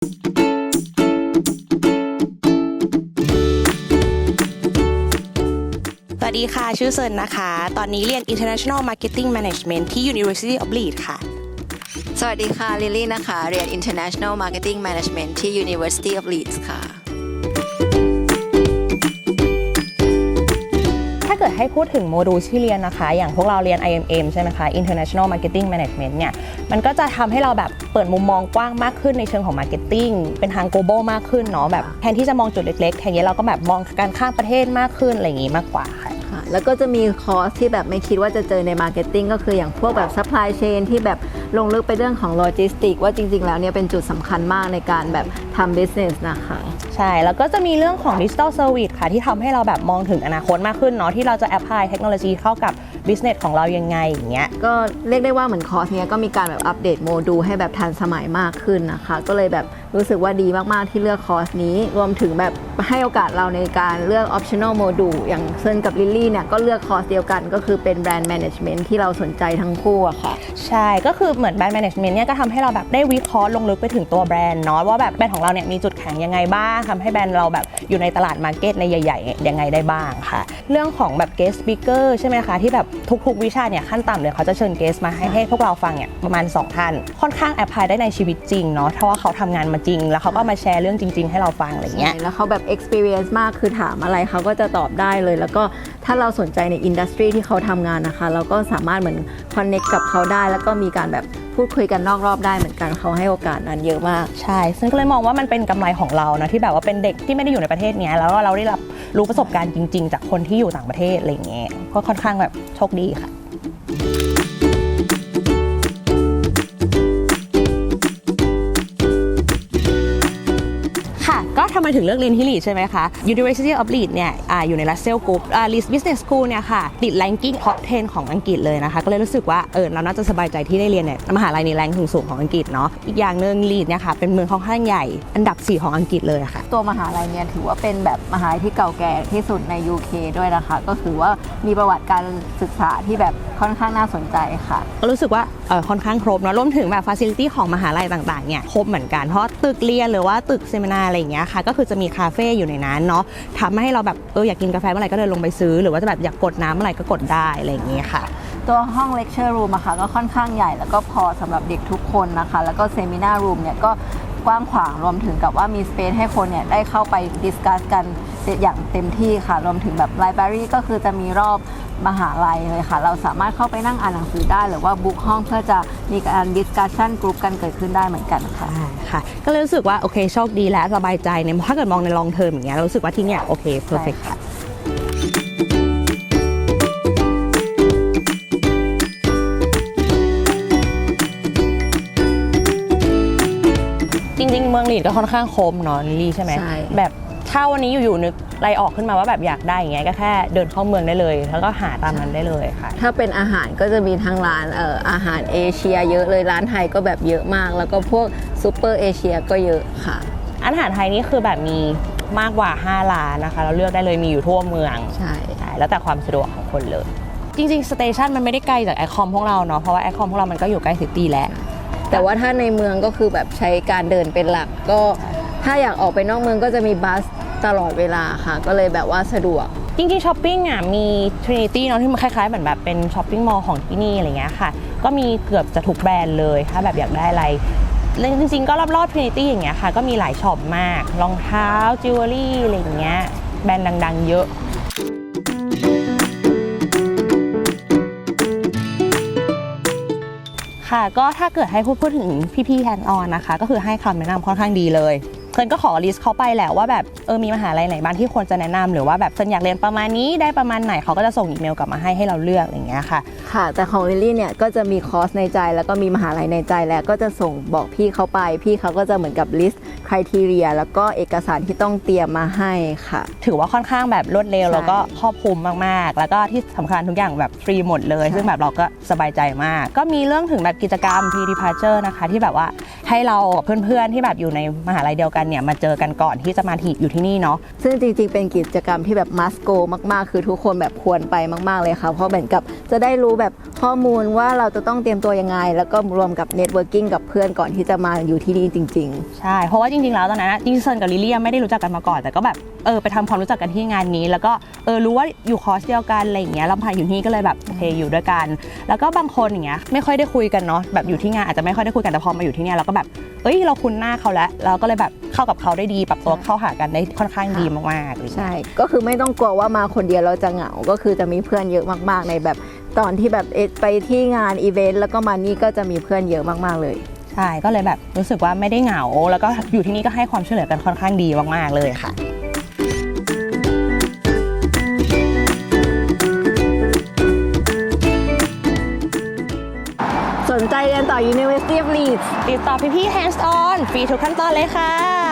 สวัสดีค่ะ ชื่อเซินนะคะ ตอนนี้เรียน International Marketing Management ที่ University of Leeds ค่ะ สวัสดีค่ะ ลิลลี่นะคะ เรียน International Marketing Management ที่ University of Leeds ค่ะ เกิดให้พูดถึงโมดูลที่เรียนนะคะ อย่างพวกเราเรียน IMM ใช่ไหมคะ International Marketing Management เนี่ย มันก็จะทำให้เราแบบเปิดมุมมองกว้างมากขึ้นในเชิงของ Marketing เป็นทาง global มากขึ้นเนาะแบบแทนที่จะมองจุดเล็กๆ แทนนี้เราก็แบบมองการข้ามประเทศมากขึ้นอะไรอย่างงี้มากกว่าค่ะ แล้วก็จะมีคอร์สที่แบบไม่คิดว่าจะเจอในมาร์เก็ตติ้งก็คืออย่างพวกแบบซัพพลายเชนที่แบบลงลึกไปเรื่องของโลจิสติกว่าจริง ๆ แล้วเนี่ยเป็นจุดสำคัญมากในการแบบทำ business นะคะ ใช่ แล้วก็จะมีเรื่องของดิจิทัลเซอร์วิสค่ะที่ทำให้เราแบบมองถึงอนาคตมากขึ้นเนาะที่เราจะแอพพลายเทคโนโลยีเข้ากับ business ของเรายังไงอย่างเงี้ย ก็เรียกได้ว่าเหมือนคอร์สเนี้ยก็มีการแบบอัปเดตโมดูลให้แบบทันสมัยมากขึ้นนะคะ ก็เลยแบบรู้สึกว่าดีมากๆที่เลือกคอร์สนี้ รวมถึงแบบให้โอกาสเราในการเลือก optional module อย่างเซินกับลิลลี่เนี่ยก็เลือกคอร์สเดียวกัน ก็คือเป็น brand management ที่เราสนใจทั้งคู่อะค่ะ ใช่ ก็คือเหมือนแบรนด์แมネจเมนต์เนี่ยก็ทำให้เราแบบได้วิเคราะห์ลงลึกไปถึงตัวแบรนด์เนาะว่าแบบแบรนด์ของเราเนี่ยมีจุดแข็งยังไงบ้างทำให้แบรนด์เราแบบอยู่ในตลาดมาร์เก็ตในใหญ่ๆยังไงได้บ้างค่ะ เรื่องของแบบ guest speaker ใช่ไหมคะที่แบบทุกๆ วิชาเนี่ยขั้นต่ำเลยเขาจะเชิญ guest มาให้ให้พวกเราฟังเนี่ยประมาณ 2 ท่าน ค่อนข้างแอพพลายได้ในชีวิตจริงเนาะเพราะว่าเขาทำงานมาจริง แล้วเขาก็มาแชร์เรื่องจริง ๆ ให้เราฟังอะไรเงี้ย แล้วเขาแบบ experience มากคือถามอะไรเขาก็จะตอบได้เลย แล้วก็ถ้าเราสนใจในอินดัสทรีที่เขาทำงานนะคะ เราก็สามารถเหมือนคอนเน็กกับเขาได้ แล้วก็มีการแบบพูดคุยกันนอกรอบได้เหมือนกันเขาให้โอกาสนั้นเยอะมาก ใช่ ซึ่งก็เลยมองว่ามันเป็นกำไรของเรานะที่แบบว่าเป็นเด็กที่ไม่ได้อยู่ในประเทศเนี้ยแล้วเราได้รับรู้ประสบการณ์จริง ๆ จากคนที่อยู่ต่างประเทศอะไรอย่างเงี้ยก็ค่อนข้างแบบโชคดีค่ะำไมถึงเลือกเรียนที่ลีดใช่ไหมคะ University of Leeds เนี่ยอาอยู่ใน Russell Group อ่า Leeds Business School เนี่ยค่ะติด ranking top 10 ของอังกฤษเลยนะคะ ก็เลยรู้สึกว่าเออเราน่าจะสบายใจที่ได้เรียนเนี่ยมหาลัยในแรงสูงๆของอังกฤษเนาะอีกอย่างหนึ่งลีดเนี่ยค่ะเป็นเมืองค่อนข้างใหญ่อันดับ 4 ของอังกฤษเลยค่ะ ตัวมหาลัยเนี่ยถือว่าเป็นแบบมหาลัยที่เก่าแก่ที่สุดใน UK ด้วยนะคะ ก็คือว่ามีประวัติการศึกษาที่แบบค่อนข้างน่าสนใจค่ะ ก็รู้สึกว่าเออค่อนข้างครบเนาะรวมถึงแบบฟ a ซิลิตี้ของมหาลัยต่างๆเนี่ยครบเหมือนกันเพราะตึกเรียนหรือว่าตึกเซมินาอะไรอย่างเงี้ยค่ะก็คือจะมีคาเฟ่อยู่ในนั้นเนาะทำให้เราแบบเอออยากกินกาแฟเมื่อไหร่ก็เดินลงไปซื้อ หรือว่าจะแบบอยากกดน้ำเมื่อไหร่ก็กดได้อะไรอย่างเงี้ยค่ะ ตัวห้อง lecture room อะค่ะก็ค่อนข้างใหญ่แล้วก็พอสำหรับเด็กทุกคนนะคะ แล้วก็ seminar room เนี่ยก็กว้างขวางรวมถึงกับว่ามีสเปซให้คนเนี่ยได้เข้าไปดิสคัสกัน อย่างเต็มที่ค่ะ รวมถึงแบบ library ก็คือจะมีรอบมหาลัยเลยค่ะ เราสามารถเข้าไปนั่งอ่านหนังสือได้ หรือว่าบุ๊กห้องเพื่อจะมีการ discussion group กันเกิดขึ้นได้เหมือนกันค่ะใช่ค่ะ ก็เลยรู้สึกว่า โอเคโชคดีและสบายใจเนี่ยถ้าเกิดมองในลองเทอมอย่างเงี้ยเรารู้สึกว่าที่เนี่ยโอเคเพอร์เฟกค่ะ จริง ๆ เมืองลีดก็ค่อนข้างคมเนาะลิลลี่ใช่ไหมใช่ แบบ ถ้าวันนี้อยู่ๆนึกอะไรออกขึ้นมาว่าแบบอยากได้อย่างเงี้ยก็แค่เดินเข้าเมืองได้เลย แล้วก็หาตามนั้นได้เลยค่ะ ถ้าเป็นอาหารก็จะมีทั้งร้านเอ่ออาหารเอเชีย เยอะเลยร้านไทยก็แบบเยอะมาก แล้วก็พวกซูเปอร์เอเชียก็เยอะค่ะ อาหารไทยนี่คือแบบมีมากกว่า 5 ร้านนะคะ เราเลือกได้เลยมีอยู่ทั่วเมืองใช่ใช่แล้วแต่ความสะดวกของคนเลย จริงๆสเตชันมันไม่ได้ไกลจากไอคอมพวกเราเนาะเพราะว่าไอคอมพวกเรามันก็อยู่ใกล้ซิตี้แล้วแต่ว่าถ้าในเมืองก็คือแบบใช้การเดินเป็นหลักก็ ถ้าอยากออกไปนอกเมืองก็จะมีบัสตลอดเวลาค่ะ ก็เลยแบบว่าสะดวก จริงๆช้อปปิ้งอะมี Trinity เนาะที่มันคล้ายๆเหมือนแบบเป็นช้อปปิ้งมอลล์ของที่นี่อะไรเงี้ยค่ะ ก็มีเกือบจะทุกแบรนด์เลยถ้าแบบอยากได้อะไรแล้วจริงๆก็รอบๆ Trinity อย่างเงี้ยค่ะ ก็มีหลายช็อปมากรองเท้าจิวเวลรี่อะไรอย่างเงี้ยแบรนด์ดังๆ เยอะค่ะก็ถ้าเกิดให้พูดพูดถึงพี่ๆแฮนด์ออนนะคะ ก็คือให้คำแนะนำค่อนข้างดีเลย นก็ขอลิสต์เขาไปแหละว่าแบบเออมีมหาลัยไหนบ้างที่ควรจะแนะนำหรือว่าแบบเฟิร์นอยากเรียนประมาณนี้ได้ประมาณไหนเขาก็จะส่งอีเมลกลับมาให้ให้เราเลือกอย่างเงี้ยค่ะ ค่ะ แต่ของลิลลี่เนี่ยก็จะมีคอร์สในใจ แล้วก็มีมหาลัยในใจแล้วก็จะส่งบอกพี่เขาไป พี่เขาก็จะเหมือนกับลิสต์คุณทีเรียแล้วก็เอกสารที่ต้องเตรียมมาให้ค่ะ ถือว่าค่อนข้างแบบรวดเร็วใช่แล้วก็ครอบคลุมมากๆ แล้วก็ที่สำคัญทุกอย่างแบบฟรีหมดเลยใช่ซึ่งแบบเราก็สบายใจมาก ก็มีเรื่องถึงแบบกิจกรรม pre departure นะคะที่แบบว่า ให้เราเพื่อนๆที่แบบอยู่ในมหาลัยเดียวกันเนี่ยมาเจอกันก่อนที่จะมาที่อยู่ที่นี่เนาะซึ่งจริงๆ เป็นกิจกรรมที่แบบมัสโกมากๆ คือทุกคนแบบควรไปมาก ๆเลยค่ะ เพราะเหมือนกับจะได้รู้แบบ ข้อมูลว่าเราจะต้องเตรียมตัวยังไง แล้วก็รวมกับเน็ตเวิร์กิ่งกับเพื่อนก่อนที่จะมาอยู่ที่นี่จริง ใช่ เพราะว่าจริงๆ แล้วตอนนั้นอะจริงๆเซิร์นกับลิลลี่ยังไม่ได้รู้จักกันมาก่อน แต่ก็แบบเออไปทำความรู้จักกันที่งานนี้ แล้วก็เออรู้ว่าอยู่คอร์สเดียวกันอะไรอย่างเงี้ยลำพังอยู่ที่นี่ก็เลยแบบโอเคอยู่ด้วยกัน แล้วก็บางคนอย่างเงี้ยไม่ค่อยได้คุยกันเนาะแบบอยู่ที่งานอาจจะไม่ค่อยได้คุยกันแต่พอมาอยู่ที่เนี่ยเราก็แบบเอ้ยเราคุ้นหน้าเขาแล้วเราก็เลยแบบเข้ากับเขาได้ดีปรับตัวเข้าหากันได้ค่อนข้างดีมากๆอะไรๆอย่างเงี้ย ใช่ ก็คือไม่ต้องกลัวว่ามาคนเดียวเราจะเหงา ก็คือจะมีเพื่อนเยอะมากๆในแบบ ตอนที่แบบเอ๊ะไปที่งานอีเวนต์แล้วก็มานี่ก็จะมีเพื่อนเยอะมากๆเลยใช่ก็เลยแบบรู้สึกว่าไม่ได้เหงา แล้วก็อยู่ที่นี่ก็ให้ความช่วยเหลือกันค่อนข้างดีมากๆเลยค่ะ สนใจเรียนต่อ University of Leeds ติดต่อพี่ๆ hands on ฟรีทุกขั้นตอนเลยค่ะ